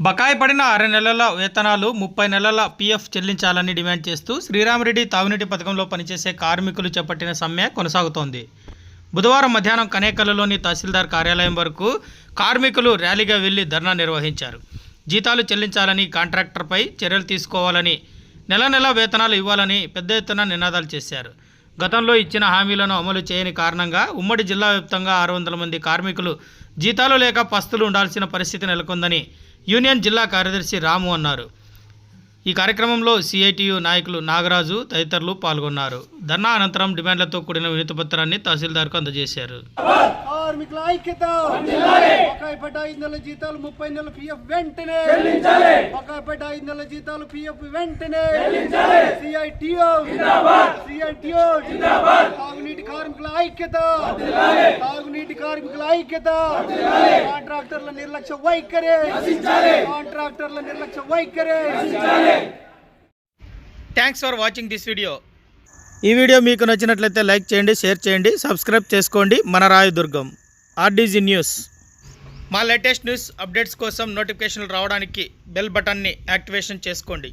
బకాయి పడిన ఆరు నెలల వేతనాలు ముప్పై నెలల పీఎఫ్ చెల్లించాలని డిమాండ్ చేస్తూ శ్రీరామరెడ్డి తాగునీటి పథకంలో పనిచేసే కార్మికులు చేపట్టిన సమ్మె కొనసాగుతోంది. బుధవారం మధ్యాహ్నం కనేకలలోని తహసీల్దార్ కార్యాలయం వరకు కార్మికులు ర్యాలీగా వెళ్ళి ధర్నా నిర్వహించారు. జీతాలు చెల్లించాలని కాంట్రాక్టర్పై చర్యలు తీసుకోవాలని నెల నెల వేతనాలు ఇవ్వాలని పెద్ద ఎత్తున నినాదాలు చేశారు. గతంలో ఇచ్చిన హామీలను అమలు చేయని కారణంగా ఉమ్మడి జిల్లా వ్యాప్తంగా ఆరు వందల మంది కార్మికులు జీతాలు లేక పస్తులు ఉండాల్సిన పరిస్థితి నెలకొందని యూనియన్ జిల్లా కార్యదర్శి రాము అన్నారు. ఈ కార్యక్రమంలో సిఐటియు నాయకులు నాగరాజు తదితరులు పాల్గొన్నారు. ధర్నా అనంతరం డిమాండ్లతో కూడిన వినతిపత్రాన్ని తహసీల్దార్కు అందజేశారు. కార్మికుల ఐక్యత. ఐదు నెలల జీతాలు ముప్పై నెలల పిఎఫ్ వెంటనే. ఐదు నెలల జీతాలు పిఎఫ్ వెంటనే. సిఐటిఓ తాగునీటి కార్మికుల ఐక్యత. తాగునీటి కార్మికుల ఐక్యత. కాంట్రాక్టర్ల నిర్లక్ష్య వైఖరి. కాంట్రాక్టర్ల నిర్లక్ష్య వైఖరి. Thanks for watching this video ఈ వీడియో మీకు నచ్చినట్లయితే లైక్ చేయండి షేర్ చేయండి సబ్స్క్రైబ్ చేసుకోండి. మన రాయదుర్గం ఆర్డీజీ న్యూస్ మా లేటెస్ట్ న్యూస్ అప్డేట్స్ కోసం నోటిఫికేషన్లు రావడానికి బెల్ బటన్ని యాక్టివేషన్ చేసుకోండి.